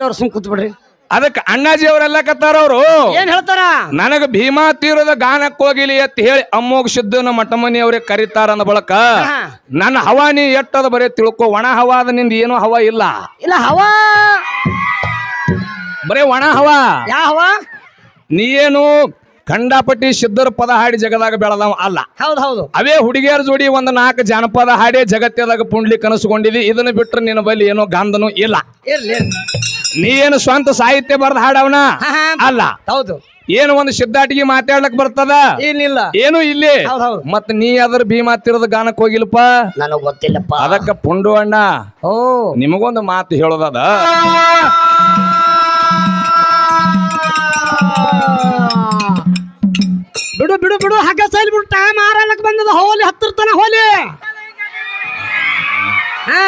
ಸುಮ್ ಕೂತ್ಬಿಡ್ರಿ ಅದಕ್ಕೆ ಅಣ್ಣಾಜಿ ಅವರೆಲ್ಲ ಕತ್ತಾರ ಅವರು. ಏನ್ ಹೇಳ್ತಾರ? ನನಗ ಭೀಮಾ ತೀರದ ಗಾನಕ್ಕೆ ಹೋಗಿಲಿ ಅಂತ ಹೇಳಿ ಅಮ್ಮೋಗ ಸಿದ್ದನ ಮಠಮನಿ ಅವ್ರಿಗೆ ಕರೀತಾರ ಅಂದ ಬಳಕ. ನನ್ನ ಹವಾ ನೀ ಎಟ್ಟದ ಬರೀ ತಿಳ್ಕೊ ಒಣ ಹವಾದ ನಿಂದ ಏನೂ ಹವಾ ಇಲ್ಲ. ಇಲ್ಲ ಹವಾ. ಬರೇ ಒಣ ಹವಾ. ಯಾ ಹವಾ? ನೀ ಏನು ಖಂಡಾಪಟ್ಟಿ ಸಿದ್ಧರ ಪದ ಹಾಡಿ ಜಗದಾಗ ಬೆಳೆದವ ಅಲ್ಲ. ಹೌದು ಹೌದು. ಅವೇ ಹುಡುಗಿಯರ ಜೋಡಿ ಒಂದು ನಾಲ್ಕು ಜಾನಪದ ಹಾಡಿ ಜಗತ್ತದಾಗ ಪುಂಡ್ಲಿ ಕನಸುಕೊಂಡಿದಿ ಇದನ್ನ ಬಿಟ್ರೆ ನಿನ್ನ ಬಳಿ ಏನೋ ಗಾಂಧನೂ ಇಲ್ಲ. ಇರ್ಲಿ. ನೀ ಏನು ಸ್ವಂತ ಸಾಹಿತ್ಯ ಬರ್ದ ಹಾಡವನ. ಅಲ್ಲ. ಹೌದು. ಏನು ಒಂದು ಸಿದ್ಧಾಟಿಗೆ ಮಾತಾಡ್ಲಕ್ ಬರ್ತದ? ಏನಿಲ್ಲ ಏನು ಇಲ್ಲಿ? ಮತ್ತೆ ಮತ್ ನೀ ಅದ್ರ ಭೀಮಾ ತಿರದ ಗಾನಕ್ ಹೋಗಿಲ್ಪ ನನಗ್ ಗೊತ್ತಿಲ್ಲಪ್ಪ. ಅದಕ್ಕ ಪುಂಡು ಅಣ್ಣ. ಓ. ನಿಮಗೊಂದು ಮಾತು ಹೇಳೋದದ? ಬಿಡು ಬಿಡು ಬಿಡು. ಹಗ್ಗ ಸೈಲ್ ಬಿಡು. ಟೈಮ್ ಆರಲಕ್ ಬಂದದ. ಹೋಲಿ ಹತ್ತಿರ್ತಾನ ಹೋಲಿ. ಹಾ.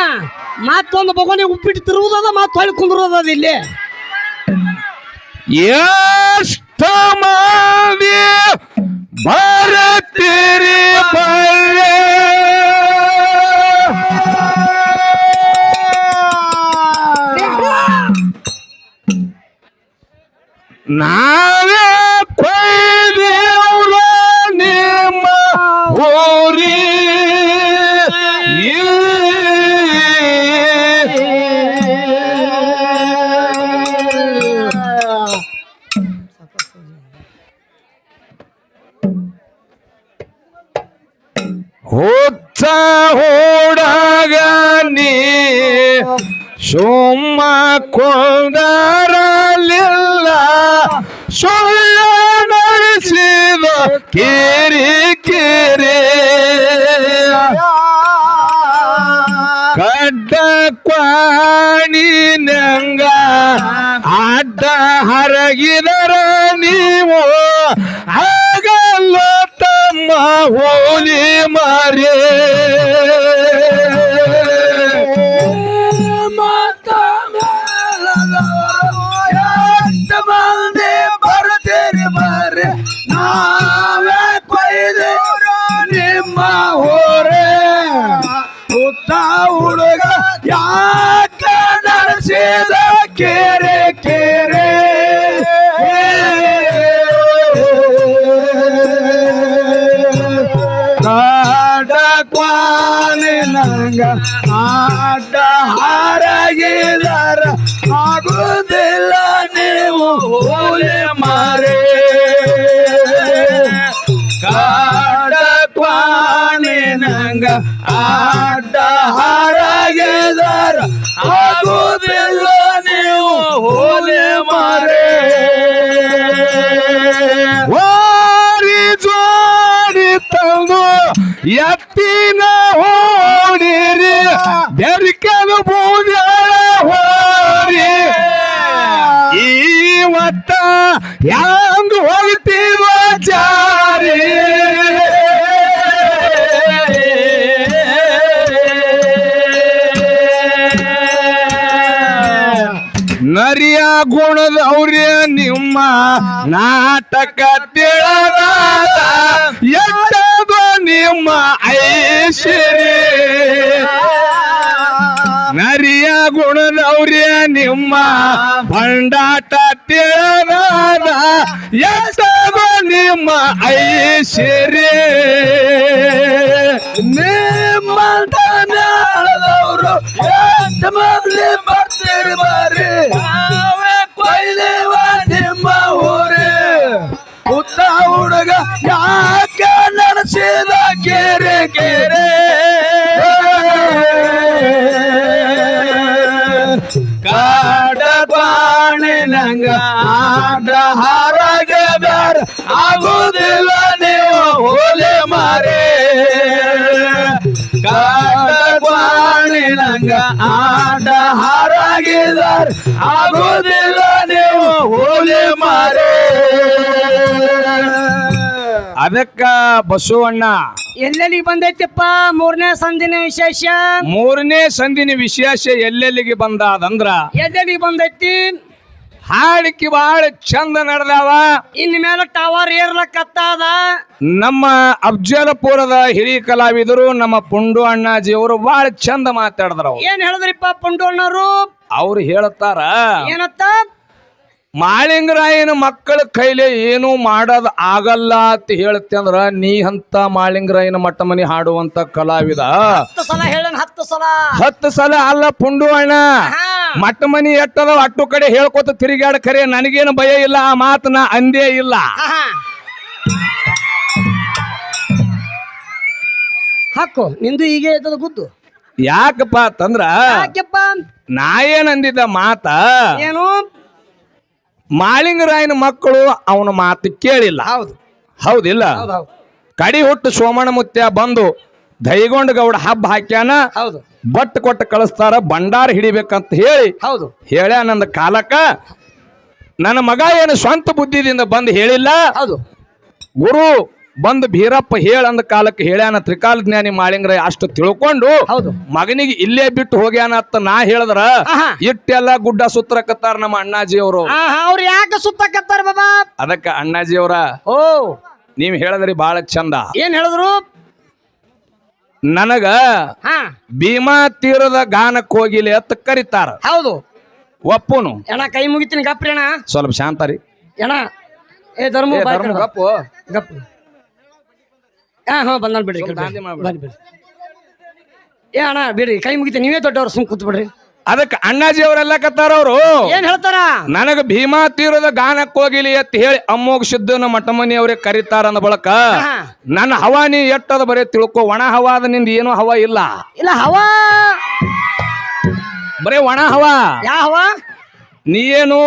ಮತ್ತೊಂದು ಬಗೋನಿ ಉಪ್ಪಿಟ್ಟು ತಿರುವುದದ ಮತ್ತ ಹೊಳಿ ಕುಂದ್ರದ ಇಲ್ಲಿ. ಎಷ್ಟ ಮಂದಿ ಬರತೀರಿ ನಾವೇ ಕೊಯ್ದೇವ್ರ ಹರಗಿದರ ನೀವು ಆಗಲ್ಲ ತಮ್ಮ ಹೋಲಿ ಮಾರೇ. ಹುಡುಗ ಯಾಕ ನಡೆಸಿದ ಕೆರೆ? ನಂಗ ಆಟ ಹಾರಾಗಿದಾರ. ಆಗುದಿಲ್ಲ ನೀವು ಹೋಲೆ ಮಾರೇ. ಕಾಡ ಪಾಣಿ ನಂಗ ಆಟ ಹಾರಾಗಿದಾರ. ಆಗುದಿಲ್ಲ ನೀವು ಹೋಲೆ ಮಾರೇ. ವಾರಿ ಜೋಡಿ ತಂದು ಎತ್ತಿನ ಹೋರಿ ಇವತ್ತ ಹ್ಯಾಂಗ ಹೋಗ್ತೀವ ಜಾರಿ? ನರಿಯ ಗುಣದವ್ರೆ ನಿಮ್ಮ ನಾಟಕ ತಿಳದಾದ ಎಟ್ಟದ ನಿಮ್ಮ ಐಶ್ವರ್ಯ. ನರಿಯ ಗುಣದೌರ್ಯ ನಿಮ್ಮ ಭಂಡಾಟ ತಿಳನಾದ ಎಟ್ಟದ ನಿಮ್ಮ ಐಶ್ವರ್ಯ. ನಿಮ್ಮಂತ ನಾಳದವರು ಎಷ್ಟು ಮೊದಲೇ ಬರ್ತೀರಿ ಬರ್ರಿ ನಾವೇ ಕೊಯ್ದೇವ ನಿಮ್ಮ ಊರೇ. ಉತ್ತ ಹುಡುಗ ಯಾಕೆ ನಡೆಸಿದ ಕೇರೆ ಕೆರೆ ಹಾರಾಗೆ ಬ್ಯಾರ ಆಗುದಿಲ್ಲ ನೀವು ಹೋಲೆ ಮಾರೇ. ಕಾಡ ಬಾಣೆ ನಂಗ ಆಡ ಹಾರಾಗಿದಾರ ಆಗುದಿಲ್ಲ ನೀವು ಹೋಲೆ ಮಾರೇ. ಅದಕ್ಕ ಬಸವಣ್ಣ. ಎಲ್ಲೆಲ್ಲಿ ಬಂದೈತಿಪ್ಪ? ಮೂರನೇ ಸಂದಿನ ವಿಶೇಷ? ಮೂರನೇ ಸಂದಿನ ವಿಶೇಷ ಎಲ್ಲೆಲ್ಲಿಗೆ ಬಂದಾದಂದ್ರ? ಎಲ್ಲೆಲ್ಲಿ ಬಂದೈತಿ? ಹಾಡಿಕೆ ಬಹಳ ಚಂದ ನಡೆದಾವ. ಇನ್ ಮೇಲೆ ಟವರ್ ಏರ್ಲಕ್ಕತ್ತಾದ ನಮ್ಮ ಅಫ್ಜಲಪುರದ ಹಿರಿಯ ಕಲಾವಿದರು ನಮ್ಮ ಪುಂಡು ಅಣ್ಣಾಜಿ ಅವರು ಬಹಳ ಚಂದ ಮಾತಾಡಿದ್ರು ಏನ್ ಹೇಳಿದ್ರಿಪ್ಪ ಪುಂಡು ಅಣ್ಣರು ಅವ್ರು ಹೇಳುತ್ತಾರ ಏನತ್ತ? ಮಾಳಿಂಗರಾಯನ ಮಕ್ಕಳ ಕೈಲೆ ಏನು ಮಾಡೋದ್ ಆಗಲ್ಲ ಅಂತ ಹೇಳುತ್ತೆ ಅಂದ್ರ ನೀ ಅಂತ ಮಾಳಿಂಗರಾಯನ ಮಟ್ಟ ಮನಿ ಹಾಡುವಂತ ಕಲಾವಿದ. ಹತ್ತು ಸಲ ಹೇಳನ್ ಹತ್ತು ಸಲ. ಹತ್ತು ಸಲ ಅಲ್ಲ ಪುಂಡು ಅಣ್ಣ. ಮಟ್ಟ ಮನಿ ಎಟ್ಟದ ಅಟ್ಟು ಕಡೆ ಹೇಳ್ಕೊತ ತಿರುಗಾಡ ಖರೆ ನನಗೇನು ಭಯ ಇಲ್ಲ ಆ ಮಾತನ್ನ ಅಂದೇ ಇಲ್ಲ. ಹಾಕೋ ಹಾಕು ನಿಂದು ಈಗ ಇದ್ದದ ಗುದ್ದು. ಯಾಕಪ್ಪ ಅಂತಂದ್ರ ಯಾಕಪ್ಪ? ನಾ ಏನ್ ಅಂದಿದ್ದ ಮಾತ? ಏನು? ಮಾಳಿಂಗರಾಯನ ಮಕ್ಕಳು ಅವನ ಮಾತು ಕೇಳಿಲ್ಲ. ಹೌದು. ಹೌದಿಲ್ಲ? ಹೌದು ಹೌದು. ಕಡಿ ಹುಟ್ಟು ಸೋಮಣ ಮುತ್ಯ ಬಂದು ದೈಗೊಂಡ ಗೌಡ ಹಬ್ಬ ಹಾಕ್ಯಾನ? ಹೌದು. ಬಟ್ ಕೊಟ್ಟು ಕಳಿಸ್ತಾರ ಭಂಡಾರ ಹಿಡಿಬೇಕಂತ ಹೇಳಿ ಹೌದು. ಹೇಳ ನಂದ ಕಾಲಕ್ಕ ನನ್ನ ಮಗ ಏನು ಸ್ವಂತ ಬುದ್ಧಿದಿಂದ ಬಂದು ಹೇಳಿಲ್ಲ? ಹೌದು. ಗುರು ಬಂದು ಭೀರಪ್ಪ ಹೇಳಂದ ಕಾಲಕ್ಕೆ ಹೇಳ್ಯಾನ ತ್ರಿಕಾಲ ಜ್ಞಾನಿ ಮಾಳಿಂಗ್ರ ಅಷ್ಟು ತಿಳ್ಕೊಂಡು ಹೌದು. ಮಗನಿಗೆ ಇಲ್ಲೇ ಬಿಟ್ಟು ಹೋಗ್ಯಾನ ಅಂತ ನಾ ಹೇಳಿದ್ರ ಆಹಾ. ಇಟ್ಟೆಲ್ಲ ಗುಡ್ಡ ಸುತ್ತರಕತ್ತಾರ ನಮ್ಮ ಅಣ್ಣಾಜಿ ಅವರು ಅವ್ರು ಯಾಕೆ ಸುತ್ತಕತ್ತಾರ ಬಾಬಾ? ಅದಕ್ಕ ಅಣ್ಣಾಜಿ ಅವರ ಓ. ನೀವ್ ಹೇಳಿದ್ರಿ ಬಹಳ ಚಂದ. ಏನ್ ಹೇಳಿದ್ರು? ನನಗ ಹಾ. ಭೀಮಾ ತೀರದ ಗಾನಕ್ಕೆ ಹೋಗಿಲಿ ಅಂತ ಕರೀತಾರ. ಹೌದು. ಒಪ್ಪುನು? ಎಣ ಕೈ ಮುಗಿತೀನಿ ಗಪ್ರಿ ಅಣ್ಣ. ಸ್ವಲ್ಪ ಶಾಂತ ರೀ. ಅಣ್ಣ ಏ ಧರ್ಮ ಏ, ಧರ್ಮ ಗಪ್ಪು. ಗಪ್ ಹಾ ಹಾ ಬಂದಾನ ಬಿಡ್ರಿ ದಾಂಧಿ ಮಾಡ್ಬೇಡಿ. ಬನ್ನಿ ಬಿಡ್ರಿ. ಏ ಅಣ್ಣ ಬಿಡ್ರಿ ಕೈ ಮುಗಿತೀನಿ ನೀವೇ ದೊಡ್ಡವ್ರು ಸುಮ್ ಕೂತ್ ಬಿಡ್ರಿ. ಅದಕ್ಕೆ ಅಣ್ಣಾಜಿ ಅವರೆಲ್ಲ ಕತ್ತಾರ ಅವರು. ಏನ್ ಹೇಳ್ತಾರ? ನನಗ ಭೀಮಾ ತೀರದ ಗಾನಕ್ಕೆ ಹೋಗಿಲಿ ಅಂತ ಹೇಳಿ ಅಮ್ಮೋಗ ಸಿದ್ದನ ಮಠಮನಿ ಅವ್ರಿಗೆ ಕರೀತಾರ ಅಂದ ಬಳಕ ಹಾ. ನನ್ನ ಹವಾನಿ ಎಟ್ಟದ ಬರೀ ತಿಳ್ಕೊ ಒಣ ಹವಾದ ನಿಂದ ಏನು ಹವಾ ಇಲ್ಲ. ಇಲ್ಲ ಹವಾ? ಬರೀ ಒಣ ಹವಾ. ಯಾ ಹವಾ? ನೀ ಏನು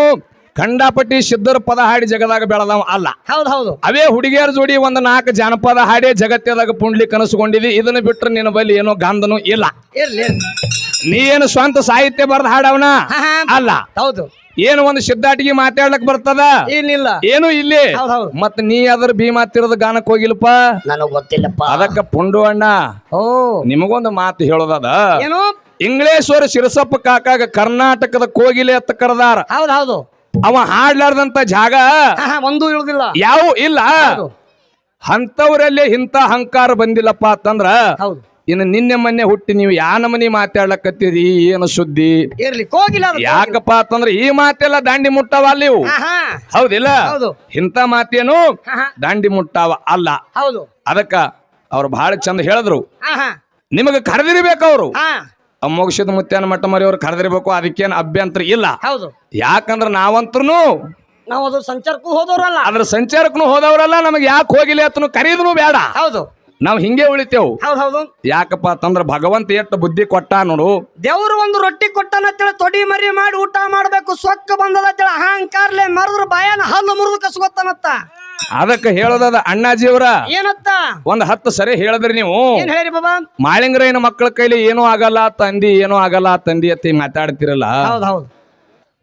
ಖಂಡಾಪಟ್ಟಿ ಸಿದ್ಧರ ಪದ ಹಾಡಿ ಜಗದಾಗ ಬೆಳೆದವ ಅಲ್ಲ. ಹೌದು ಹೌದು. ಅವೇ ಹುಡುಗಿಯರ ಜೋಡಿ ಒಂದು ನಾಲ್ಕು ಜಾನಪದ ಹಾಡಿ ಜಗತ್ತದಾಗ ಪುಂಡ್ಲಿ ಕನಸುಗೊಂಡಿದ್ವಿ ಇದನ್ನ ಬಿಟ್ರೆ ನಿನ್ನ ಬಳಿ ಏನೋ ಗಂಧನೂ ಇಲ್ಲ. ಇರ್ಲಿ. ನೀ ಏನು ಸ್ವಂತ ಸಾಹಿತ್ಯ ಬರೆದ ಹಾಡವನ. ಅಲ್ಲ. ಹೌದು. ಏನು ಒಂದು ಸಿದ್ಧಾಟಿಗೆ ಮಾತಾಡ್ಲಕ್ ಬರ್ತದ? ಏನಿಲ್ಲ. ಏನು ಇಲ್ಲಿ? ಹೌದು ಹೌದು. ಮತ್ ನೀ ಅದ್ರ ಭೀಮಾ ತಿರದ ಗಾನಕ್ ಹೋಗಿಲ್ಪ ನನಗ್ ಗೊತ್ತಿಲ್ಲಪ್ಪ. ಅದಕ್ಕ ಪುಂಡು ಅಣ್ಣ. ಓ. ನಿಮಗೊಂದು ಮಾತು ಹೇಳೋದದ? ಏನು? ಇಂಗ್ಲೇಶ್ವರ ಶಿರಸಪ್ಪ ಕಾಕಾಗ ಕರ್ನಾಟಕದ ಕೋಗಿಲೆ ಅಂತ ಕರೆದಾರ. ಹೌದು ಹೌದು. ಅವ ಹಾಡ್ಲಾರ್ದಂತ ಜಾಗ ಒಂದು ಇಳುದಿಲ್ಲ ಯಾವ ಇಲ್ಲ. ಅಂತವ್ರಲ್ಲೇ ಇಂಥ ಅಹಂಕಾರ ಬಂದಿಲ್ಲಪ್ಪ ಅಂತಂದ್ರ ಹೌದು. ಇನ್ನು ನಿನ್ನೆ ಮೊನ್ನೆ ಹುಟ್ಟಿ ನೀವು ಯಾ ಮನಿ ಮಾತಾಡ್ಲಕತ್ತೀರಿ? ಏನು ಸುದ್ದಿ? ಅದು ಯಾಕಪ್ಪ ಅಂತಂದ್ರ ಈ ಮಾತೆಲ್ಲ ದಾಂಡಿ ಮುಟ್ಟಾವ ಅಲ್ಲಿ ಇವು. ಹಾ ಹಾ. ಹೌದಿಲ್ಲ? ಹೌದು. ಇಂಥ ಮಾತೇನು ಹಾ ಹಾ. ದಾಂಡಿ ಮುಟ್ಟಾವ ಅಲ್ಲ. ಹೌದು. ಅದಕ್ಕ ಅವ್ರು ಬಹಳ ಚಂದ ಹೇಳಿದ್ರು. ಹಾ ಹಾ. ನಿಮಗೆ ಕರೆದಿರ್ಬೇಕು ಅವರು. ಹಾ. ಅಮ್ಮೋಗಿಸಿದ ಮುತ್ಯಾನ ಮಟ್ಟ ಮರಿ ಅವ್ರು ಕರೆದಿರ್ಬೇಕು ಅದಕ್ಕೇನು ಅಭ್ಯಂತರ ಇಲ್ಲ. ಹೌದು. ಯಾಕಂದ್ರೆ ನಾವಂತ್ರು ನಾವು ಅದು ಸಂಚಾರಕ್ಕೂ ಹೋದವ್ರಲ್ಲ. ಅದ್ರ ಸಂಚಾರಕ್ಕೂ ಹೋದವ್ರಲ್ಲ ನಮಗೆ ಯಾಕೆ ಹೋಗಿಲ್ಲ ಅತನು ಕರೀದನು ಬೇಡ ಹೌದು. ನಾವು ಹಿಂಗೆ ಉಳಿತೇವು. ಹೌದು ಹೌದು. ಯಾಕಪ್ಪ ಅಂತಂದ್ರ ಭಗವಂತ ಎಷ್ಟು ಬುದ್ಧಿ ಕೊಟ್ಟ ನೋಡು. ದೇವ್ರು ಒಂದು ರೊಟ್ಟಿ ಕೊಟ್ಟನತ್ತೇಳಿ ತೊಡಿ ಮರಿ ಮಾಡಿ ಊಟ ಮಾಡಬೇಕು ಸೊಕ್ಕ ಬಂದದ ಅಹಂಕಾರ್ಲೆ ಮರದ್ರ ಬಾಯನ ಹಲ್ಲು ಮುರಿದು ಕಸ್ಕೊತಾನತ್ತ ಅದಕ್ಕೆ ಹೇಳೋದದ ಅಣ್ಣಾಜಿಯವರ. ಏನತ್ತ? ಒಂದ್ ಹತ್ತು ಸರಿ ಹೇಳಿದ್ರಿ ನೀವು. ಏನ್ ಹೇಳಿ ಬಾಬಾ? ಮಾಳಿಂಗರಾಯನ ಮಕ್ಕಳ ಕೈಲಿ ಏನೂ ಆಗಲ್ಲ ತಂದಿ ಏನೂ ಆಗಲ್ಲ ತಂದಿ ಅತ್ತಿ ಮಾತಾಡ್ತಿರಲ್ಲ. ಹೌದು ಹೌದು.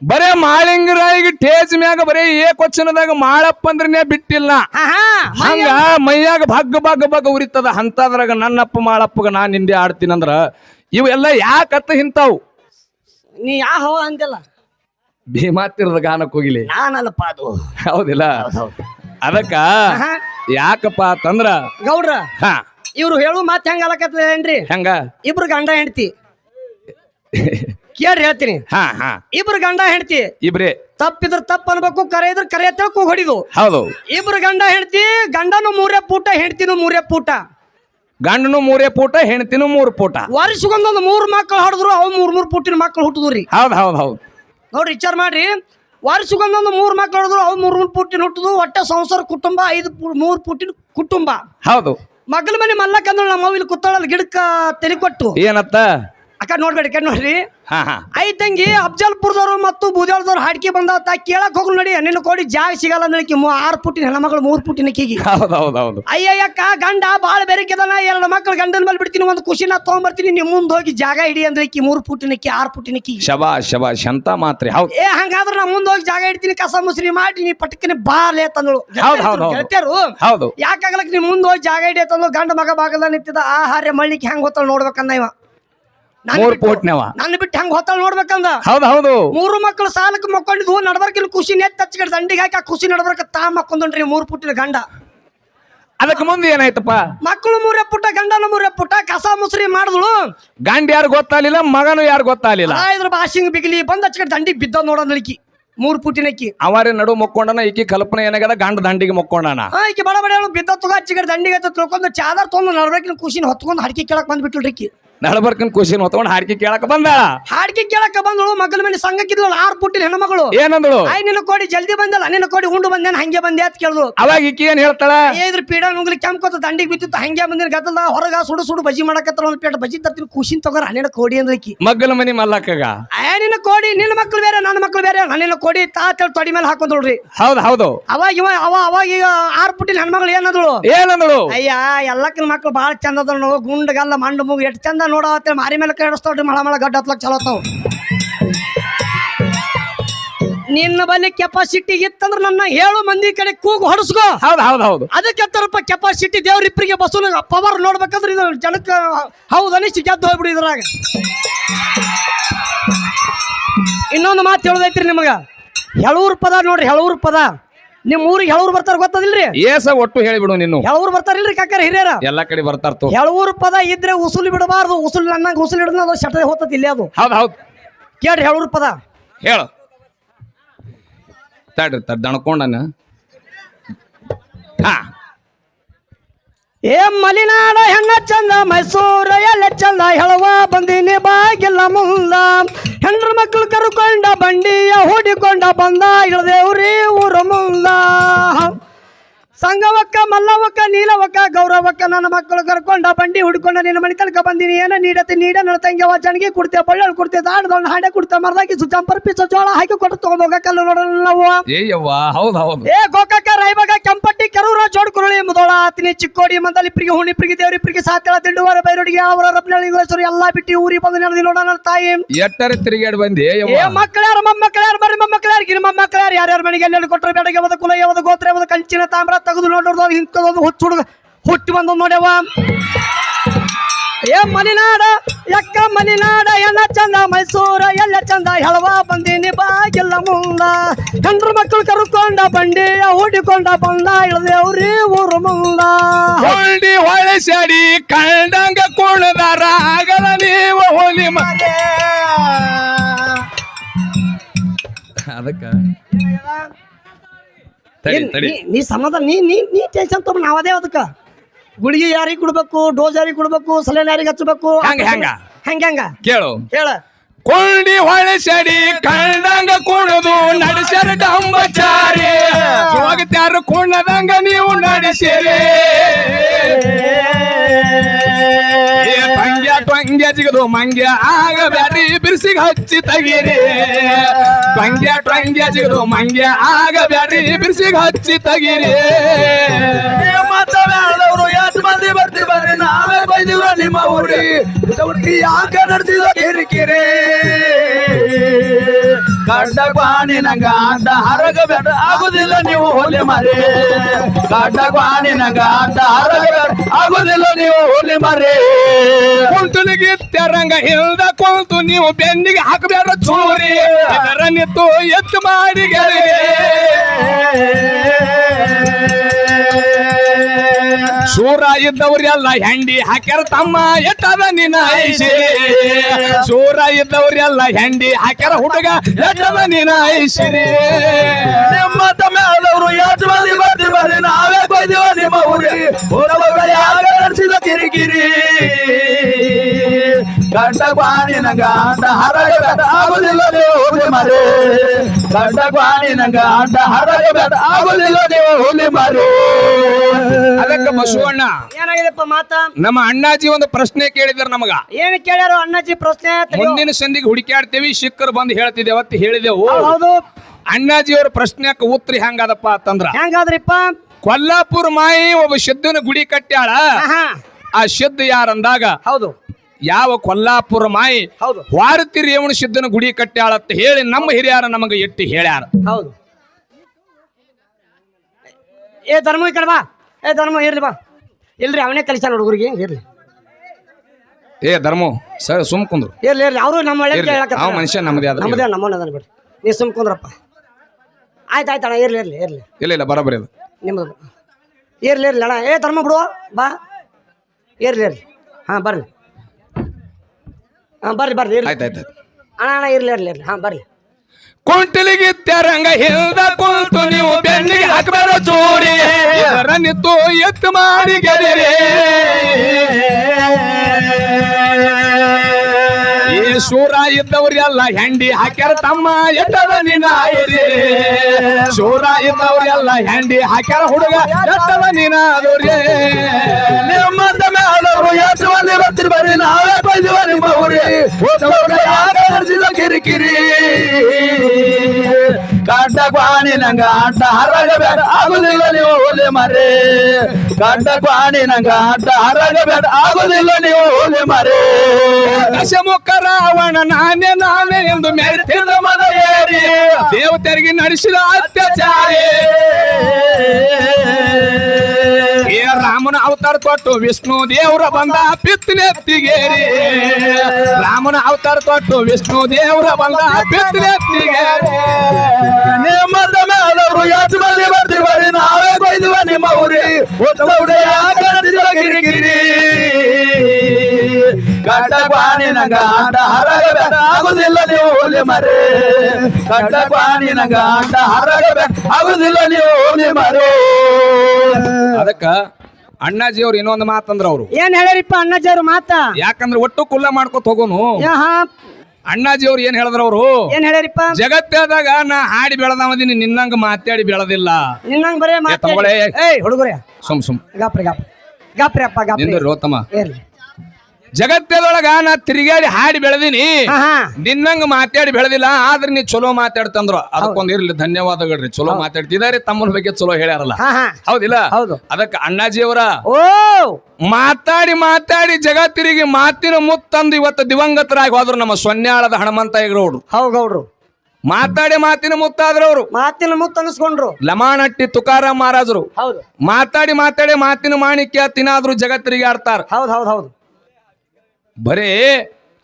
ಬರೇ ಮಾಳಿಂಗರಾಯಿಗೆ ಟೇಜ್ ಮ್ಯಾಗ ಬರೇ ಏಕೊಚ್ಚನದಾಗ ಮಾಳಪ್ಪ ಅಂದ್ರನೇ ಬಿಟ್ಟಿಲ್ಲ. ಹಂಗ ಮೈಯಾಗ ಭಗ್ಗ ಭಗ್ಗ ಬಗ್ ಉರಿತದ ಅಂತದ್ರಾಗ ನನ್ನಪ್ಪ ಮಾಳಪ್ಪಗ ನಾನ್ ನಿಂದೆ ಆಡ್ತೀನಂದ್ರ ಇವೆಲ್ಲ ಯಾಕತ್ತ ಹಿಂತಾವು? ನೀ ಯಾ ಹವ ಅಂದಿಲ್ಲ? ಭೀಮಾತಿರದ ಗಾನಕ್ಕೆ ಹೋಗಿಲಿ. ನಾನಲ್ಲಪ್ಪ ಅದು. ಹೌದಿಲ್ಲ? ಅದಕ್ಕ ಯಾಕಪ್ಪ ಅಂತಂದ್ರ ಗೌಡ್ರ ಹಾ. ಇವ್ರು ಹೇಳು ಮಾತು ಹೆಂಗ ಅಲಕತ್ತೇನ್ರಿ ಹೆಂಗ? ಇಬ್ರು ಗಂಡ ಹೆಂಡತಿ. ಕೇಳ್ರಿ ಹೇಳ್ತೀನಿ. ಹಾ ಹಾ. ಇಬ್ರು ಗಂಡ ಹೆಂಡತಿ. ಇಬ್ರೇ. ತಪ್ಪಿದ್ರ ತಪ್ಪ ಅನ್ಬೇಕು ಕರೆ ಇದ್ರ ಕರೆ ಅಂತೇಳಿ ಕೂಗ್ ಹೊಡಿದು. ಹೌದು. ಇಬ್ರು ಗಂಡ ಹೆಂಡತಿ ಗಂಡನು ಮೂರೇ ಪೂಟ ಹೆಂಡತಿನು ಮೂರೇ ಪೂಟ. ಗಂಡನು ಮೂರೇ ಪೂಟ ಹೆಣ್ತಿನೂ ಮೂರು ಪೂಟ. ವರ್ಷಗೊಂದೊಂದು ಮೂರು ಮಕ್ಕಳು ಹೊಡೆದ್ರು ಅವ್ ಮೂರ್ ಮೂರ್ ಪುಟ್ಟಿನ ಮಕ್ಕಳು ಹುಟ್ಟಿದ್ರಿ ಹೌದ್ ಹೌದ್ ಹೌದ್. ನೋಡ್ರಿ ವಿಚಾರ ಮಾಡ್ರಿ. ವರ್ಷಗೊಂದೊಂದು ಮೂರು ಮಕ್ಕಳು ಹೊಡೆದ್ರು ಅವು ಮೂರು ಮೂರ್ ಪುಟ್ಟಿನ ಹುಟ್ಟುದು ಒಟ್ಟೆ ಸಂಸಾರ ಕುಟುಂಬ ಐದು ಮೂರು ಪುಟ್ಟಿನ ಕುಟುಂಬ. ಹೌದು. ಮಗಲ ಮನೆ ಮಲ್ಲಕ್ಕಂದ್ರೆ ನಮ್ಮ ಇಲ್ಲಿ ಕುತ್ತಾಳಲ್ಲಿ ಗಿಡಕ್ಕ ತಲೆ ಕೊಟ್ಟು. ಏನತ್ತ? ಅಕ್ಕ ನೋಡ್ಬೇಡಿ ಕಣ್ ನೋಡ್ರಿ. ಹಾ ಹಾ. ಐತಂಗಿ ಅಫ್ಜಲ್ಪುರದವರು ಮತ್ತು ಬೂದಾಳದವ್ರು ಹಾಡ್ಕಿ ಬಂದಾತ ಕೇಳಕ್ ಹೋಗ್ಲು ನೋಡಿ ನಿನ್ನ ಕೋಡಿ ಜಾಗ ಸಿಗಲ್ಲ ನಡಕಿ ಆರು ಪುಟ್ಟಿನ ಹೆಣ್ಮಕ್ಳು ಮೂರು ಪುಟ್ಟಿನ ಕೀಗಿ ಹೌದ್ ಹೌದು ಹೌದು. ಅಯ್ಯಯ್ಯಕ್ಕ ಗಂಡ ಬಾಳ ಬೆರಕಿದಾನ ಎರಡು ಮಕ್ಳು ಗಂಡನ ಮೇಲೆ ಬಿಡ್ತೀನಿ ಒಂದು ಖುಷಿನ ತೊಗೊಂಬರ್ತೀನಿ ನಿಮ್ಮ ಮುಂದೆ ಹೋಗಿ ಜಾಗ ಹಿಡಿ ಅಂದ್ರೆ ಈಕಿ ಮೂರು ಪುಟ್ಟಿನಕ್ಕಿ ಆರು ಪುಟ್ಟಿನಕ್ಕಿ ಶಬಾ ಶಬಾ ಶಂತ ಮಾತ್ರಿ ಹೌದು. ಏ ಹಂಗಾದ್ರೆ ನಾ ಮುಂದೆ ಹೋಗಿ ಜಾಗ ಇಡ್ತೀನಿ ಕಸ ಮುಸ್ರಿ ಮಾಡಿ ನೀ ಪಟಕನೆ ಬಾಲೆ ತಂದಳು. ಅಂದಳು ಹೌದು ಹೌದು. ಗೆಳತಿಯರು ಹೌದು. ಯಾಕಾಗಲಕ್ ನೀ ಮುಂದೆ ಹೋಗಿ ಜಾಗ ಹಿಡಿ ತಂದು ಗಂಡ ಮಗ ಬಾಗಲ ನಿಂತಿದ ಆಹಾರ ಮಳ್ಳಿಗೆ ಹೆಂಗ್ ಗೊತ್ತಲ್ಲ ನೋಡ್ಬೇಕನ್ನ ಇವ. ಮೂರ್ ಪೂಟ್ನವ. ನನ್ನ ಬಿಟ್ಟು ಹೆಂಗ್ ಹೋತಾಳ ನೋಡ್ಬೇಕಂದ? ಹೌದು ಹೌದು. ಮೂರು ಮಕ್ಕಳು ಸಾಲಕ್ಕೆ ಮಕ್ಕೊಂಡಿದ್ವು ನಡ್ಬರ್ಕಿನ ಖುಷಿ ನೆತ್ ದಂಡಿಗೆ ಹಾಕಿ ಆ ಖುಷಿ ನಡ್ಬರ್ಕ ತಾ ಮಕ್ಕೊಂಡ್ರಿ ಮೂರು ಪುಟ್ಟಿನ ಗಂಡ. ಅದಕ್ಕೆ ಮುಂದೆ ಏನಾಯ್ತಪ್ಪ? ಮಕ್ಕಳು ಮೂರೇ ಪುಟ್ಟ ಗಂಡನ ಮೂರೇ ಪುಟ್ಟ ಕಸ ಮುಸ್ರಿ ಮಾಡಿದ್ಳು. ಗಂಡ ಯಾರು ಗೊತ್ತಾಗ್ಲಿಲ್ಲ ಮಗನು ಯಾರು ಗೊತ್ತಾಗ್ಲಿಲ್ಲ? ಇದ್ರ ಭಾಷಿಂಗ್ ಬಿಗಿಲಿ ಬಂದ ಹಚ್ಕಡೆ ದಂಡಿಗೆ ಬಿದ್ದ ನೋಡೋದಳಿಕಿ ಮೂರು ಪುಟ್ಟಿನಕ್ಕಿ ಅವರೇ ನಡು ಮುಕ್ಕೊಂಡನ ಈಕಿ ಕಲ್ಪನೆ ಏನಾಗದ ಗಂಡ ದಂಡಿಗೆ ಮಕ್ಕೊಂಡನ? ಆ ಈಕಿ ಬಡ ಬಡ ಹೇಳು ಬಿದ್ದ ತುಗ ದಂಡಿಗೆ ಅಂತ ತಿಳ್ಕೊಂಡು ಚಾದರ್ ತೊಗೊಂಡು ನಡ್ಬೇಕಿನ ಖುಷಿನ ಹೊತ್ಕೊಂಡು ಹಡ್ಕಿ ಕೇಳಕ್ ಬಂದ್ಬಿಟ್ಲು ಈಕಿ. ನಳಬರ್ಕನ್ ಖುಷಿ ಹೊತ್ಕೊಂಡು ಹಾಡಿಕೆ ಕೇಳಕ್ ಬಂದಾಳ ಹಾಡ್ಕಿ ಕೇಳಕ್ ಬಂದಳು ಮಗಳ ಮೇಲೆ ಸಂಘಕ್ಕಿದ್ಲು ಆರು ಪುಟ್ಟಿನ ಹೆಣ್ಮಗಳು. ಏನಂದಳು? ಆಯ್ ನಿನ್ನ ಕೋಡಿ ಜಲ್ದಿ ಬಂದಲ್ಲ ನಿನ್ನ ಕೋಡಿ ಉಂಡು ಬಂದೇನ ಹಂಗೆ ಬಂದೆ ಅಂತ ಕೇಳಿದ್ರು ಅವಾಗ ಈಕಿ ಏನ್ ಹೇಳ್ತಾಳ? ಏದ್ರ ಪೀಡ ನುಂಗ್ಲಿ ಕೆಂಪ್ಕೊತ ದಂಡಿಗೆ ಬಿತ್ತಿತ್ತು ಹಂಗೆ ಬಂದಿನ ಗದ್ದಲ ಹೊರಗ ಸುಡು ಸುಡು ಬಜಿ ಮಾಡಕತ್ತಾರ ಒಂದ್ ಪೇಟ ಬಜಿ ತರ್ತೀನಿ ಖುಷಿ ತಗೋರ ಹನ್ನೆರಡು ಕೋಡಿ ಅಂದ್ರಿಕಿ ಮಗ್ಗಲ ಮನಿ ಮಲ್ಲಕ್ಕಗ ಏ ನಿನ್ನ ಕೋಡಿ ನಿನ್ನ ಮಕ್ಳು ಬೇರೆ ನನ್ನ ಮಕ್ಳು ಬೇರೆ ನನ್ನ ಕೋಡಿ ತಾತ ತೊಡಿ ಮೇಲೆ ಹಾಕೊಂಡ್ರಿ ಹೌದ್ ಹೌದು. ಅವಾಗ ಇವ ಅವ ಅವಾಗ ಈಗ ಆರು ಪುಟ್ಟಿನ ಹೆಣ್ಮಗಳು ಏನಂದಳು? ಏನಂದಳು? ಅಯ್ಯ ಎಲ್ಲಕ್ಕಿನ ಮಕ್ಳು ಬಹಳ ಚಂದ ಅದ ನೋಡು ಗುಂಡಗಲ್ಲ ಮಂಡು ಮೂಗು ಎಷ್ಟು ಚಂದ ನೋಡೋ ಮಾರಿ ಮೇಲೆ ಕೈ ಹಿಡಿಸ್ತಾವ್ರಿ ಮಳ ಮಳ ಗಡ್ಡ ಹತ್ಲಕ್ ಚಲೋ ತಾವು ನಿನ್ನ ಬಲ್ಲಿ ಕೆಪಾಸಿಟಿ ಇತ್ತಂದ್ರೆ ನನ್ನ ಏಳು ಮಂದಿ ಕಡೆ ಕೂಗು ಹೊಡಿಸ್ಕೋ. ಹೌದು ಹೌದು ಹೌದು. ಅದಕ್ಕೆ ತರಪ್ಪ ಕೆಪಾಸಿಟಿ ದೇವ್ರಿಬ್ಬರಿಗೆ ಬಸ್ಸು ಪವರ್ ನೋಡ್ಬೇಕಂದ್ರೆ ಇದು ಜನಕ್ಕೆ ಹೌದು ಅನಿಸಿ ಗೆದ್ದು ಹೋಗ್ಬಿಡಿ ಇದ್ರಾಗ. ಇನ್ನೊಂದು ಮಾತು ಹೇಳೋದೈತ್ರಿ ನಿಮಗ. ಹೆಳೂರು ಪದ ನೋಡ್ರಿ ಹೆಳೂರು ಪದ. ನಿಮ್ಮ ಊರಿಗೆ ಹೇಳೂರು ಬರ್ತಾರ ಗೊತ್ತದಿಲ್ರಿ? ಏಸ ಒಟ್ಟು ಹೇಳಿಬಿಡು ನೀನು ಬರ್ತಾರ ಬರ್ತಾರಿಲ್ರಿ ಕಾಕರ ಹಿರಿಯರ? ಎಲ್ಲಾ ಕಡೆ ಬರ್ತಾರ ಹೇಳೂರು ಪದ ಇದ್ರೆ ಉಸುಲ್ ಬಿಡಬಾರ್ದು ಉಸುಲ್ ನನ್ನ ಉಸುಲಿ ಹಿಡಿದ್ರೆ ಅದು ಶಟದೆ ಹೋಗ್ತದೆ ಇಲ್ಲೇ ಅದು. ಹೌದ್ ಹೌದ್. ಕೇಳ್ರಿ ಹೇಳೂರ್ ಪದ. ಹೇಳು. ತಡ್ರಿ ತಡ್ ದಣ್ಕೊಂಡನ. ಹಾ ಏ ಮಲಿನಾಡ ಹೆಣ್ಣ ಚಂದ ಮೈಸೂರ ಎಲ್ಲ ಚಂದ, ಹೇಳುವ ಬಂದಿನಿ ಬಾಗಿಲ್ಲ ಮುಂದ. ಹೆಣ್ಣು ಮಕ್ಕಳು ಕರ್ಕೊಂಡ ಬಂಡಿಯ ಹೂಡಿಕೊಂಡ ಬಂದ, ಇಳದೇವ್ರಿ ಊರ ಮುಂದ. ಸಂಗವಕ್ಕ ಮಲ್ಲವಕ್ಕ ನೀಲವಕ್ಕ ಗೌರವಕ್ಕ ನನ್ನ ಮಕ್ಕಳು ಕರ್ಕೊಂಡ ಬಂಡಿ ಹುಡ್ಕೊಂಡ ನಿನ್ನ ಮನೆ ತನಕ ಬಂದಿನಿ. ಏನ ನೀಡತಿ ನೀಡ ನನ್ನ ತಂಗಿಯವ ಜನಗಿ ಕುಡ್ತೆ ಬಳ್ಳಳು ಕುಡ್ತೆ ದಾಡ್ದೊಂದು ಹಾಡೆ ಕುಡ್ತೆ ಮರದಾಗಿ ಜಂಪರ್ ಪೀಸ ಜೋಳ ಹಾಕಿ ಕೊಟ್ಟು ತಗೊಂಡೋಗ ಕಲ್ಲು ನೋಡೋಣ ನಾವು ಏಯವ್ವ ಹೌದ್ ಹೌದು. ಏ ಗೋಕಾಕ ರಾಯಬಾಗ ಕೆಂಪಟ್ಟಿ ಕೆರೂರ ಜೋಡ್ಕುರುಳಿ ಮುದೋಳ ಆತಿನಿ ಚಿಕ್ಕೋಡಿ ಮಂದಲಿ ಪ್ರಿಗೆ ಹುಣಿ ಪ್ರಿಗೆ ದೇವ್ರಿ ಪ್ರಿಗೆ ಸಾತಳ ತಿಂಡುವಾರ ಬೈರುಡಿಗೆ ಅವರ ಇಂಗ್ಲೇಶ್ವರಿ ಎಲ್ಲಾ ಬಿಟ್ಟು ಊರಿ ಬಂದು ನಡೆದಿ ನೋಡೋಣ ತಾಯಿ. ಎಟ್ಟರೆ ತಿರುಗಾಡ್ ಬಂದಿ ಏ ಮಕ್ಕಳ್ಯಾರ ಮೊಮ್ಮಕ್ಕಳ್ಯಾರ ಬರ್ರಿ ಮೊಮ್ಮಕ್ಕಳ್ಯಾರ ಗಿರಿ ಮೊಮ್ಮಕ್ಕಳ್ಯಾರ ಯಾರ್ಯಾರ ಮನೆಗೆ ಎಲ್ಲೆಲ್ಲಿ ಕೊಟ್ಟರು ಬೇಡಗೆ ಯಾವ್ದು ಕುಲ ಯಾವ್ದು ಗೋತ್ರ ಯಾವ್ದು ಕಂಚಿನ ತಾಮ್ರ ತೆಗೆದು ನೋಡೋದು ಇಂಥದೊಂದು ಹುಚ್ಚು ಹುಡುಗ ಹುಟ್ಟಿ ಬಂದು ನೋಡ್ಯವ ಏ ಮಲಿನಾಡ ಎಕ್ಕ ಮಲಿನಾಡ ಎಲ್ಲ ಚಂದ ಮೈಸೂರ ಎಲ್ಲ ಚಂದ ಹೆಳವ ಬಂದಿನಿ ಬಾಗಿಲ್ಲ ಮುಂದ. ಹೆಂಡ್ರ ಮಕ್ಕಳು ಕರ್ಕೊಂಡ ಬಂಡಿಯ ಹೂಡಿಕೊಂಡ ಬಂದ ಇಳದೇವ್ರಿ ಊರು ಮುಂದ. ಹೊಳ್ಳಿ ಹೊಳೆ ಸಾಡಿ ಕಂಡಂಗ ಕುಣದಾರ ಆಗಲ ನೀವು ಹೋಲಿ ಮರೆ. ಅದಕ್ಕ. ತಡಿ ಏನ್ ತಡಿ. ನೀ- ನೀ ಸಮಾಧಾನ ನೀ ನೀ ನೀ ಟೆನ್ಷನ್ ತಗೊಂಡು ನಾವದೇ ಅದಕ್ಕೆ. ಗುಳಿಗೆ ಯಾರಿಗೆ ಕೊಡ್ಬೇಕು ಡೋಸ್ ಯಾರಿಗೆ ಕೊಡ್ಬೇಕು ಸಲೈನ್ ಯಾರಿಗೆ ಹಚ್ಚಬೇಕು ಹಂಗ ಹಂಗ? ಹೆಂಗ ಹೆಂಗ? ಕೇಳು. ಹೇಳ ಕೊಂಡಿ ಹೊಳೆ ಸಡಿ ಕಂಡಂಗ ಕುಣದು ನಡೆಸ್ಯಾರ ಡಂಬಚಾರಿ. ಯಾರು ಕುಣದಂಗ ನೀವು ನಡೆಸಿರಿ ಜಿಗದು ಮಂಗ್ಯ ಆಗ ಬ್ಯಾಟ್ರಿ ಬಿರ್ಸಿಗೆ ಹಚ್ಚಿ ತಗಿರಿ. ಟಂಗ್ಯ ಟಂಗ್ಯ ಜಿಗದು ಮಂಗ್ಯ ಆಗ ಬ್ಯಾಟ್ರಿ ಬಿರ್ಸಿಗೆ ಹಚ್ಚಿ ತೆಗೀರಿ. ಮಾತಾಡೋರು ಎಷ್ಟು ಮಂದಿ ಬರ್ತಿ ಬರ್ರಿ ನಾವೇ ಬೈದಿವ ನಿಮ್ಮ ಊರಿ. ಹುಡುಗಿ ಯಾಕ ನಡೆಸಿದ? ಕಿರಿಕಿರಿ ಗಡ್ಡ ಕ್ವಾಣಿ ನಂಗ ಅಂತ ಹರಗ ಬೇಡ. ಆಗುದಿಲ್ಲ ನೀವು ಹೋಲಿ ಮರಿ. ಗಡ್ಡ ಕ್ವಾಣಿ ನಂಗ ಅಂತ ಹರಗ ಬೇಡ. ಆಗುದಿಲ್ಲ ನೀವು ಹೋಲಿ ಮರಿ. ಕುಂತಲಿಗೆ ತೆರಂಗ ಇಲ್ದ ಕುಂತು ನೀವು ಬೆನ್ನಿಗೆ ಹಾಕಬೇಡ ಚೂರಿ. ನಿತ್ತು ಎತ್ತು ಮಾಡಿ ಗೆಳೆಯ. ಶೂರ ಇದ್ದವ್ರೆಲ್ಲ ಹೆಂಡಿ ಹಾಕ್ಯಾರ ತಮ್ಮ ಎಟ್ಟದ ನಿನ್ನ ಐಸಿ ಸೂರ ಇದ್ದವ್ರೆಲ್ಲ ಹೆಂಡಿ ಹಾಕ್ಯಾರ ಹುಡುಗ ಎಟ್ಟದ ನಿನ್ನ ಐಸಿರಿ ನಿಮ್ಮ ಮಂದಿ ಬದಿ ಬರ್ರಿ ನಾವೇ ಬೈದಿವ ನಿಮ್ಮ ಊರಿ. ಕಿರಿಕಿರಿ. ಗಂಡ ಕ್ವಾಣಿನ ಗಂಡ ಹರಗ ಬೇಡ ಆಗುದಿಲ್ಲ ನೀವು ಹುಲಿ ಮರಿ. ಗಂಡ ಕ್ವಾಣಿನ ಗಂಡ ಹರಗ ಬೇಡ ಆಗುದಿಲ್ಲ ನೀವು ಹುಲಿ ಮರಿ. ಅದಕ್ಕೆ ಬಸವಣ್ಣ ಏನಾಗಿದೆಪ್ಪ ಮಾತ? ನಮ್ಮ ಅಣ್ಣಾಜಿ ಒಂದು ಪ್ರಶ್ನೆ ಕೇಳಿದ್ರು ನಮಗ. ಏನು ಕೇಳ್ಯಾರ ಅಣ್ಣಾಜಿ ಪ್ರಶ್ನೆ. ಮುಂದಿನ ಸಂದಿಗೆ ಹುಡುಕ್ಯಾಡ್ತೇವಿ ಸಿಕ್ಕರು ಬಂದು ಹೇಳ್ತಿದ್ದೆ ಅವತ್ತು ಹೇಳಿದೆವು. ಹೌದ್ ಹೌದು. ಅಣ್ಣಾಜಿ ಅವ್ರ ಪ್ರಶ್ನೆಕ್ ಉತ್ತರ ಹೆಂಗಾದಪ್ಪ ಅಂತಂದ್ರ ಹೆಂಗಾದ್ರಿಪ್ಪ? ಕೊಲ್ಲಾಪುರ ಮಾಯಿ ಒಬ್ಬ ಶುದ್ಧನ ಗುಡಿ ಕಟ್ಟ್ಯಾಳ. ಆ ಶುದ್ಧ ಯಾರಂದಾಗ ಹೌದು. ಯಾವ ಕೊಲ್ಲಾಪುರ ಮಾಯಿ ಹೌದು. ವಾರತಿ ರೇವಣ ಸಿದ್ದನ ಗುಡಿ ಕಟ್ಟ್ಯಾಳ ಅಂತ ಹೇಳಿ ನಮ್ಮ ಹಿರಿಯರ ನಮಗೆ ಎಟ್ಟಿ ಹೇಳ್ಯಾರ. ಹೌದು. ಏ ಧರ್ಮ ಈ ಕಡೆ ಬಾ. ಏ ಧರ್ಮ ಇರ್ಲಿ ಬಾ. ಇಲ್ರಿ ಅವನೇ ಕಲಿಸ ಹುಡುಗರಿಗೆ. ಇರ್ಲಿ. ಏ ಧರ್ಮ ಸರ್ ಸುಮ್ ಕುಂದ್ರು. ಇರ್ಲಿ ಇರ್ಲಿ. ಅವರು ನಮ್ಮ ಒಳ್ಳೆ ಮನುಷ್ಯ ನಮ್ಮದೇ ನಮ್ದೇ ನಮ್ಮದೇ ನಮ್ಮನ್ನ ಅದನ್ನ ಬಿಡ್ರಿ ನೀವು ಸುಮ್ ಕುಂದ್ರಪ್ಪ. ಆಯ್ತು ಆಯ್ತು ಅಣ್ಣ ಇರ್ಲಿ ಇರ್ಲಿ ಇರ್ಲಿ. ಇಲ್ಲ ಇಲ್ಲ ಬರೋಬರಿ ಅದು. ನಿಮ್ಮದು ಇರ್ಲಿ ಇರ್ಲಿ ಅಣ್ಣ. ಏ ಧರ್ಮ ಬಿಡುವ ಬಾ. ಇರ್ಲಿ ಇರ್ಲಿ. ಹಾಂ ಬರ್ರಿ. ಹಾಂ ಬರ್ರಿ ಬರ್ರಿ ಇರ್ಲಿ. ಆಯ್ತಾಯ್ತು ಅಣ್ಣ ಅಣ್ಣ ಇರ್ಲಿ ಇರ್ಲಿ ಇರ್ಲಿ. ಹಾಂ ಬರ್ರಿ. ಕುಂಟಲಿಗೆ ತೆರಂಗ ಹಿಲ್ದ ಕುಂತು ನೀವು ಬೆನ್ನಿಗೆ ಹಾಕಬೇಡ ಚೂರಿ ನಿತ್ತು ಎತ್ತು ಮಾಡಿ ಗೆದಿರಿ. ಶೂರ ಇದ್ದವ್ರೆಲ್ಲ ಹೆಂಡಿ ಹಾಕ್ಯಾರ ತಮ್ಮ ಎಟ್ಟದ ನೀನಾಯಿರಿ ಶೂರ ಇದ್ದವ್ರೆಲ್ಲ ಹೆಂಡಿ ಹಾಕ್ಯಾರ ಹುಡುಗ ಎದ್ದವ ನೀನಾದವ್ರಿ ನಿಮ್ಮಂದ ಮೇಲವರು ಮಂದಿ ಬರ್ತೀರಿ ಬರ್ರಿ, ನಾವೇ ಕೊಯ್ದಿವ ನಿಮ್ಮ ಯಾರ ಕಿರಿಕಿರಿ? ಕಡ್ಡ ಕ್ವಾಣಿ ನಂಗ ಅಡ್ಡ ಹರಗ ಬೇಡ ಆಗುದಿಲ್ಲ ನೀವು ಹೋಲಿ ಮರೆ. ಕಡ್ಡ ಕ್ವಾಣಿ ನಂಗ ಅಡ್ಡ ಹರಗ ಬೇಡ ಆಗುದಿಲ್ಲ ನೀವು ಹೋಲಿ ಮರೆ. ದಶಮುಖ ರಾವಣ ನಾನೇ ನಾನೇ ಎಂದು ಮೆರೆತಿದ್ದ ಮದ ಏರಿ ದೇವತೆರಿಗೆ ನಡೆಸಿದ ಅತ್ಯಾಚಾರಿ. ರಾಮನ ಅವತಾರ ಕೊಟ್ಟು ವಿಷ್ಣು ದೇವರ ಬಂದ ಪಿತ್ತನೆತ್ತಿಗೇರಿ ರಾಮನ ಅವತಾರ ಕೊಟ್ಟು ವಿಷ್ಣು ದೇವರ ಬಂದ ಪಿತ್ತನೆತ್ತಿಗೇರಿ ನಿಮ್ಮಂತ ಮೇಲವರು ನಾವೇ ಕೊಯ್ದಿವ ನಿಮ್ಮ ಊರಿ. ಹೋದವ್ರ ಯಾಕ ನಡೆಸಿದ ಕಿರಿಕಿರಿ ಕಡ್ಡ ಕ್ವಾಣಿ ನಂಗ ಅಡ್ಡ ಹರಗ ಆಗುದಿಲ್ಲ ನೀವು ಹೋಲಿ ಮರೆ. ಕಡ್ಡ ಕ್ವಾಣಿ ನಂಗ ಅಡ್ಡ ಹರಗ ಬೇಡ ಆಗುದಿಲ್ಲ ನೀವು ಹೋಲಿ ಮರೆ. ಅದಕ್ಕ ಅಣ್ಣಾಜಿ ಅವ್ರು ಇನ್ನೊಂದು ಮಾತಂದ್ರ ಅವ್ರು. ಏನ್ ಹೇಳಿರಿಪ್ಪ ಅಣ್ಣಾಜಿ ಅವ್ರ ಮಾತ? ಯಾಕಂದ್ರೆ ಒಟ್ಟು ಕುಲ್ಲ ಮಾಡ್ಕೊತ ಹೋಗೋನು. ಅಣ್ಣಾಜಿ ಅವ್ರು ಏನ್ ಹೇಳಿದ್ರ ಅವರು? ಏನ್ ಹೇಳಿರಿಪ್ಪ ಜಗತ್ತಾದಾಗ ನಾ ಹಾಡಿ ಬೆಳೆದವದಿನಿ ನಿನ್ನಂಗ ಮಾತಾಡಿ ಬೆಳೆದಿಲ್ಲ. ನಿನ್ನಂಗ ಬರೇ ಮಾತಾಡಿ. ಹುಡುಗರೇ. ಸುಮ್ ಸುಮ್. ಗಾಪ್ರಿ ಗಾಪ್ರಿ ಗಾಪ್ರಿ ಅಪ್ಪ ಗಾಪ್ರಿ ನಿಂದ ರೋತಮ್ಮ ಇರ್ಲಿ. ಜಗತ್ತದೊಳಗ ನಾ ತಿರುಗಾಡಿ ಹಾಡಿ ಬೆಳೆದೀನಿ. ನಿನ್ನಂಗ ಮಾತಾಡಿ ಬೆಳೆದಿಲ್ಲ ಆದ್ರೆ ನೀ ಚಲೋ ಮಾತಾಡ್ತಂದ್ರು. ಅದಕ್ಕೊಂದ್ ಇರ್ಲಿ ಧನ್ಯವಾದಗಳ್ರಿ ಚಲೋ ಮಾತಾಡ್ತಿದಾರೆ ತಮ್ಮನ ಬಗ್ಗೆ ಚಲೋ ಹೇಳ್ಯಾರಲ್ಲ. ಹೌದಿಲ್ಲ? ಹೌದು. ಅದಕ್ಕೆ ಅಣ್ಣಾಜಿ ಅವರ ಓ! ಮಾತಾಡಿ ಮಾತಾಡಿ ಜಗತ್ತಿರಿಗೆ ಮಾತಿನ ಮುತ್ತಂದು ಇವತ್ತು ದಿವಂಗತರಾಗಿ ಹೋದ್ರು ನಮ್ಮ ಸೊನ್ಯಾಳದ ಹನುಮಂತ ಹೆಗ್ರವ್ರು ಹೌದ್ ಗೌಡ್ರು ಮಾತಾಡಿ ಮಾತಿನ ಮುತ್ತಾದ್ರು ಅವರು. ಮಾತಿನ ಮುತ್ತ ಅನಿಸ್ಕೊಂಡ್ರು. ಲಮಾನಟ್ಟಿ ತುಕಾರಾಮ್ ಮಹಾರಾಜರು. ಹೌದು. ಮಾತಾಡಿ ಮಾತಾಡಿ ಮಾತಿನ ಮಾಣಿಕ್ಯ ತಿನ್ನಾದ್ರು ಜಗತ್ತರಿಗೆ ಆಡ್ತಾರ ಹೌದ್ ಹೌದ್ ಹೌದು. ಬರೀ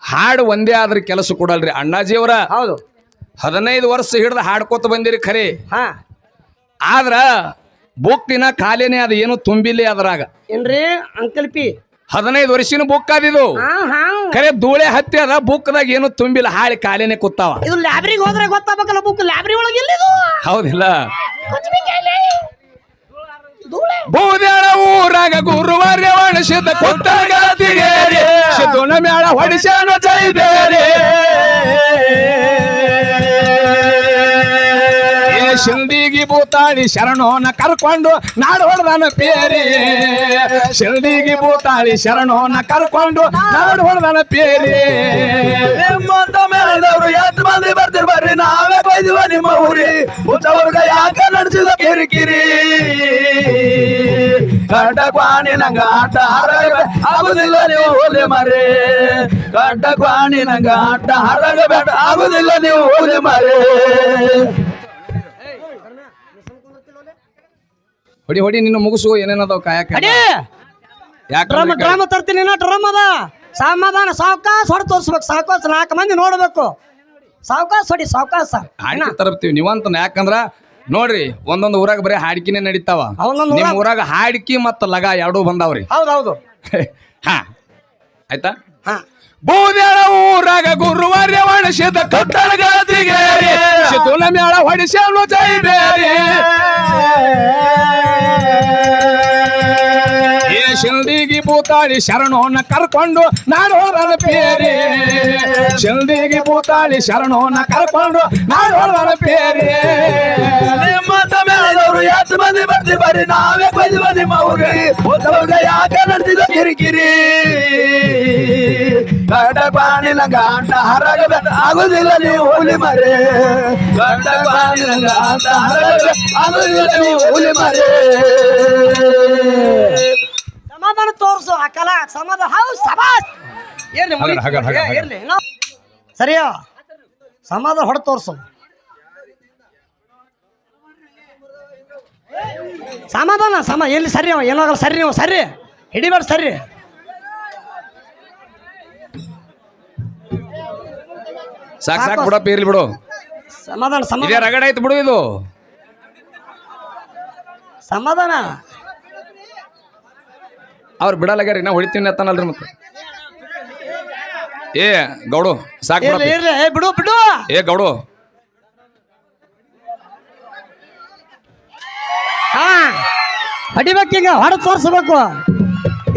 ಹಾಡು ಒಂದೇ ಆದ್ರೆ ಕೆಲಸ ಕೊಡಲ್ರಿ ಅಣ್ಣಾಜಿಯವರ? ಹೌದು. ಹದಿನೈದು ವರ್ಷ ಹಿಡಿದು ಹಾಡ್ಕೋತ ಬಂದಿರಿ ಖರೆ. ಹಾ. ಆದ್ರ ಬುಕ್ಕಿನ ಖಾಲಿನೇ ಅದು ಏನು ತುಂಬಿಲ್ಲ ಅದ್ರಾಗ. ಏನ್ರಿ ಅಂಕಲ್ ಪಿ? ಹದಿನೈದು ವರ್ಷಿನ ಬುಕ್ ಅದಿದು ಹಾ ಹಾ. ಖರೆ ಧೂಳೆ ಹತ್ತಿ ಅದ ಬುಕ್ದಾಗ ಏನು ತುಂಬಿಲ್ಲ ಹಾಳಿ ಖಾಲಿನೇ ಕೂತಾವ. ಇದು ಲ್ಯಾಬ್ರಿಗೆ ಹೋದ್ರೆ ಗೊತ್ತಾಗಬೇಕಲ್ಲ ಬುಕ್ ಲ್ಯಾಬ್ರಿ ಒಳಗೆ ಎಲ್ಲಿದು? ಹೌದಿಲ್ಲ. ಬೂದ್ಯಾಳ ಊರಾಗ ಗುರುವಾರ್ಯ ಒಣಸಿದ ಕುತ್ತಿಗೇರಿ ಸಿದ್ದುನ ಮೇಳ ಹೊಡಿಸ್ಯಾನ ಜೈ ಬೇರೆ ಏ ಶಿಲ್ದಿಗಿ ಭೂತಾಳಿ ಶರಣೋನ ಕರ್ಕೊಂಡು ನಾಡು ಹೊಡೆದನ ಪೇರಿ. ಶಿಲ್ದಿಗಿ ಭೂತಾಳಿ ಶರಣೋನ ಕರ್ಕೊಂಡು ನಾಡು ಹೊಡೆದನ ಪೇರಿ. ನಿಮ್ಮಂತ ಮೇಲದವರು ಎಷ್ಟು ಮಂದಿ ಬರ್ತೀರಿ ಬರ್ರಿ ನಾವೇ ಕೊಯ್ದಿವ ನಿಮ್ಮ ಊರಿ. ಹುಟ್ಟವ್ರಗ ಯಾಕ ನಡೆಸಿದ ಕಿರಿಕಿರಿ? ಕಡ್ಡ ಕ್ವಾಣಿ ನಂಗ ಆಟ ಹರಗ ಆಗುದಿಲ್ಲ ನೀವು ಹೋಲಿ ಮರೆ ಕಡ್ಡ ಕ್ವಾಣಿ ನಂಗ ಆಟ ಹರಗ ಬೇಡ. ಆಗುದಿಲ್ಲ ನೀವು ಹೋಲಿ ಮರೆ ಹೊಡಿ ಹೊಡಿ ನಿನ್ನ ಮುಗಿಸು ಏನೇನದಾವ ಕಾಯಕ ಡ್ರಮ್ ತರ್ತೀನಿ ಡ್ರಾಮದ ಡ್ರಮ್ ಅದ. ಸಮಾಧಾನ ಸಾವಕಾಶ ಹೊಡೆ ತೋರಿಸ್ಬೇಕು ಸಾವಕಾಶ ನಾಲ್ಕು ಮಂದಿ ನೋಡ್ಬೇಕು. ಸಾವಕಾಶ ಹೊಡಿ ಸಾವಕಾಶ ತರಪ್ತೀವಿ. ನೀವಂತ ಯಾಕಂದ್ರ ನೋಡ್ರಿ ಒಂದೊಂದು ಊರಾಗ ಬರೀ ಹಾಡ್ಕಿನೇ ನಡೀತಾವ. ನಿಮ್ಮ ನಿಮ್ ಊರಾಗ- ಹಾಡಿಕೆ ಮತ್ತ ಲಗ ಎರಡೂ ಬಂದಾವ್ರಿ. ಹೌದೌದು ಹೌದು. ಹಾ. ಆಯ್ತಾ? ಹಾ. ಬೂದ್ಯಾಳ ಊರಾಗ ಗುರುವಾರ್ಯ ಒಣಸಿದ ಕತ್ತಳಗಾತಿಗೇರಿ ಸಿದ್ದುಲ ಮೇಳ ಹೊಡಿಸ್ಯಾನು ಜೈ ಬೇರೆ ಭೂತಾಳಿ ಶರಣೋನ ಕರ್ಕೊಂಡು ನಾಡೋರನ ಪೇರಿ. ಶಿಲ್ದಿಗಿ ಭೂತಾಳಿ ಶರಣೋನ ಕರ್ಕೊಂಡು ನಾಡೋರನ ಪೇರಿ. ಎಷ್ಟು ಮಂದಿ ಬರ್ತೀರಿ ಬರ್ರಿ ನಾವೇ ಬದಿ ಬದಿ ಮೌರಿ. ಹುಟ್ಟವ್ರಗ ಯಾಕೆ ನಡೆಸಿದ ಕಿರಿಕಿರಿ? ಗಂಡ ನಂಗ ಆಟ ಹರಗ ಆಗುದಿಲ್ಲ ನೀವು ಹುಲಿ ಮರೆ. ಗಂಡ ಕ್ವಾಣಿ ನಂಗ ಹರಗ ಆಗುದಿಲ್ಲ ನೀವು ಹುಲಿ ಮರೆ. ಸಮಾಧಾನ ತೋರಿಸು ಆ ಕಲಾ ಸಮಾಧಾನ ಹೌದು ಸಬಾಸ್ ಇರ್ಲಿ ಏ, ಇರ್ಲಿ ಸರಿಯಾ? ಸಮಾಧಾನ ಹೊಡೆ ತೋರಿಸು. ಸಮಾಧಾನ ಸಮ ಎಲ್ಲಿ ಸರಿ ಅವ? ಏನಾಗಲ್ಲ ಸರಿ ನೀವು ಸರಿ. ಹಿಡಿಬೇಡ ಸರಿ. ಸಾಕ್ ಸಾಕ್ ಬಿಡಪ್ಪ ಇರ್ಲಿ ಬಿಡು. ಸಮಾಧಾನ ಇದೇ ಸಮಾಧಾನ ರಗಡ ಐತ್ ಬಿಡು ಇದು. ಸಮಾಧಾನ. ಅವ್ರು ಬಿಡಲಾಗ್ಯಾರ ನಾ ಹೊಡಿತೀನಿ ಅತ್ತಾನಲ್ರಿ ಮತ್ತೆ. ಏ ಗೌಡು ಸಾಕು ಇರ್ಲಿ ಇರ್ಲಿ. ಏ, ಬಿಡು ಬಿಡು. ಏ ಗೌಡು. ಹಾ ಹೊಡಿಬೇಕು ಹಿಂಗ ಹೊಡೆದು ತೋರ್ಸಬೇಕು.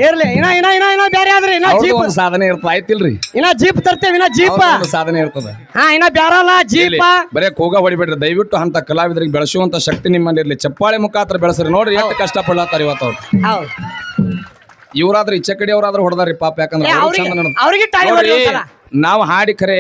ಇರ್ಲಿ ಇನ್ನ ಇನ್ನ ಇನ್ನ ಇನ್ನ ಬೇರೆ ಆದ್ರಿ ಇನ್ನ ಜೀಪ್. ಒಂದು ಸಾಧನೆ ಇರ್ತದ ಆಯ್ತಿಲ್ರಿ. ಇನ್ನ ಜೀಪ್ ತರ್ತೇವೆ ಇನ್ನ ಜೀಪ್. ಅವ್ರದ್ದು ಒಂದು ಸಾಧನೆ ಇರ್ತದ. ಹಾ ಇನ್ನ ಬ್ಯಾರಲ್ಲ ಜೀಪ. ಬರೇ ಕೂಗ ಹೊಡಿಬೇಡ್ರಿ ದಯವಿಟ್ಟು ಅಂತ ಕಲಾವಿದರಿಗೆ ಬೆಳೆಸುವಂತ ಶಕ್ತಿ ನಿಮ್ಮಲ್ಲಿ ಇರ್ಲಿ ಚಪ್ಪಾಳೆ ಮುಖಾಂತರ ಬೆಳೆಸ್ರಿ. ನೋಡ್ರಿ ಎಷ್ಟು ಕಷ್ಟ ಪಡ್ಲಾತಾರ ಇವತ್ತು ಅವ್ರು. ಹೌದು. ಇವ್ರಾದ್ರೂ ಈಚೆ ಕಡೆ ಅವರಾದ್ರೂ ಹೊಡೆದಾರಿ ಪಾಪ ಯಾಕಂದ್ರೆ ಏ, ಅವ್ರು ಅವ್ರಿಗೆ ಚಂದ ನಡ್ದು- ಅವ್ರಿಗೆ ಟಾಳಿ ನೋಡ್ರಿ, ಹೊಡಿ ಒಂದ್ಸಲ. ನಾವು ಹಾಡಿ ಕರೆ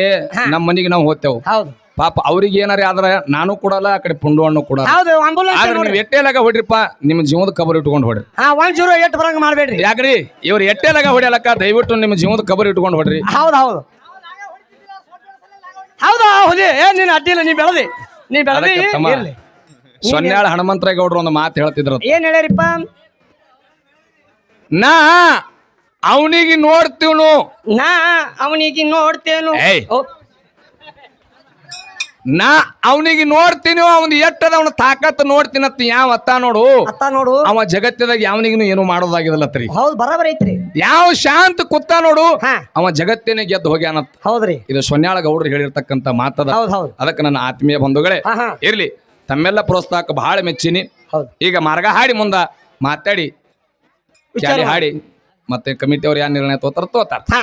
ನಮ್ಮ ಮನೆಗೆ ನಾವು ಹೋಗ್ತೇವೆ. ಹೌದು. ಪಾಪ ಅವ್ರಿಗೆ ಏನಾರ ಆದ್ರೆ ನಾನು ಕೊಡಲ್ಲ ಆ ಕಡೆ ಪುಂಡು ಹಣ್ಣು ಕೂಡ ಹೌದು ಆಂಬುಲೆನ್ಸ್ ಆದ್ರೆ ನೀವು ಎಟ್ಟೆಲಾಗ ಹೊಡ್ರಿಪ್ಪ ನಿಮ್ಮ ಜೀವದ ಕಬರ್ ಇಟ್ಕೊಂಡು ಹೊಡ್ರಿ. ಹಾ ಒನ್ ಜೀರೋ ಏಟ್ ಬರಂಗ ಮಾಡ್ಬೇಡ್ರಿ. ಯಾಕ್ರಿ? ಇವ್ರು ಎಟ್ಟೆಲಾಗ ಹೊಡಿಯಲಕ್ಕ ದಯವಿಟ್ಟು ನಿಮ್ಮ ಜೀವದ ಕಬರ್ ಇಟ್ಕೊಂಡು ಹೊಡ್ರಿ. ಹೌದು ಹೌದು. ಹೌದಾ ಹುಲಿ ಏ ನೀನ್ ಅಡ್ಡಿಲ್ಲ ನೀ ಬೆಳದಿ. ನೀ ಬೆಳದಿ ಅದಕ್ಕೆ ತಮ್ಮ ಇರ್ಲಿ. ಒಂದು ಮಾತು ಹೇಳ್ತಿದ್ರು ಏನ್ ಹೇಳ್ಯಾರಿಪ್ಪ? ನಾ ಅವನಿಗೆ ನೋಡ್ತೀವನು. ನಾ ಅವನಿಗೆ ನೋಡ್ತೇನು. ಏಯ್. ಓ, ನಾ ಅವನಿಗೆ ನೋಡ್ತೀನಿ ಅವನ್ ಎಟ್ಟದ ಅವನ ತಾಕತ್ ನೋಡ್ತೀನತ್ತ ಯಾವ ಅತ್ತ ನೋಡು. ಅತ್ತ ನೋಡು. ಅವ ಜಗತ್ತಿನಾಗ ಯಾವನಿಗೂ ಏನು ಮಾಡೋದಾಗಿದಲ್ಲತ್ರಿ. ಹೌದು ಬರಾಬರ್ ಐತ್ರಿ. ಯಾವ ಶಾಂತ ಕುತ್ತ ನೋಡು. ಹಾ. ಅವ ಜಗತ್ತಿನ ಗೆದ್ದು ಹೋಗ್ಯಾನತ್. ಹೌದ್ರಿ. ಇದು ಸೊನ್ಯಾಳ ಗೌಡ್ರು ಹೇಳಿರ್ತಕ್ಕಂತ ಮಾತದ. ಹೌದ್ ಹೌದು. ಅದಕ್ಕೆ ನನ್ನ ಆತ್ಮೀಯ ಬಂಧುಗಳೇ ಹಾ ಹಾ ಇರ್ಲಿ ತಮ್ಮೆಲ್ಲ ಪ್ರೋತ್ಸಾಹಕ್ಕೆ ಬಹಳ ಮೆಚ್ಚಿನಿ. ಹೌದು. ಈಗ ಮಾರ್ಗ ಹಾಡಿ ಮುಂದ ಮಾತಾಡಿ. ವಿಚಾರ ಹಾಡಿ. ಮತ್ತೆ ಕಮಿಟಿ ಅವ್ರು ಯಾರು ನಿರ್ಣಯ ತೋತಾರ ತೋತಾರ ಹಾ.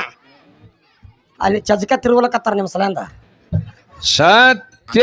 ಅಲ್ಲಿ ಚಜಕ ತಿರುಗಲಕತ್ತಾರ ನಿಮ್ಮ ಸಲಂದ ಸತ್ಯ.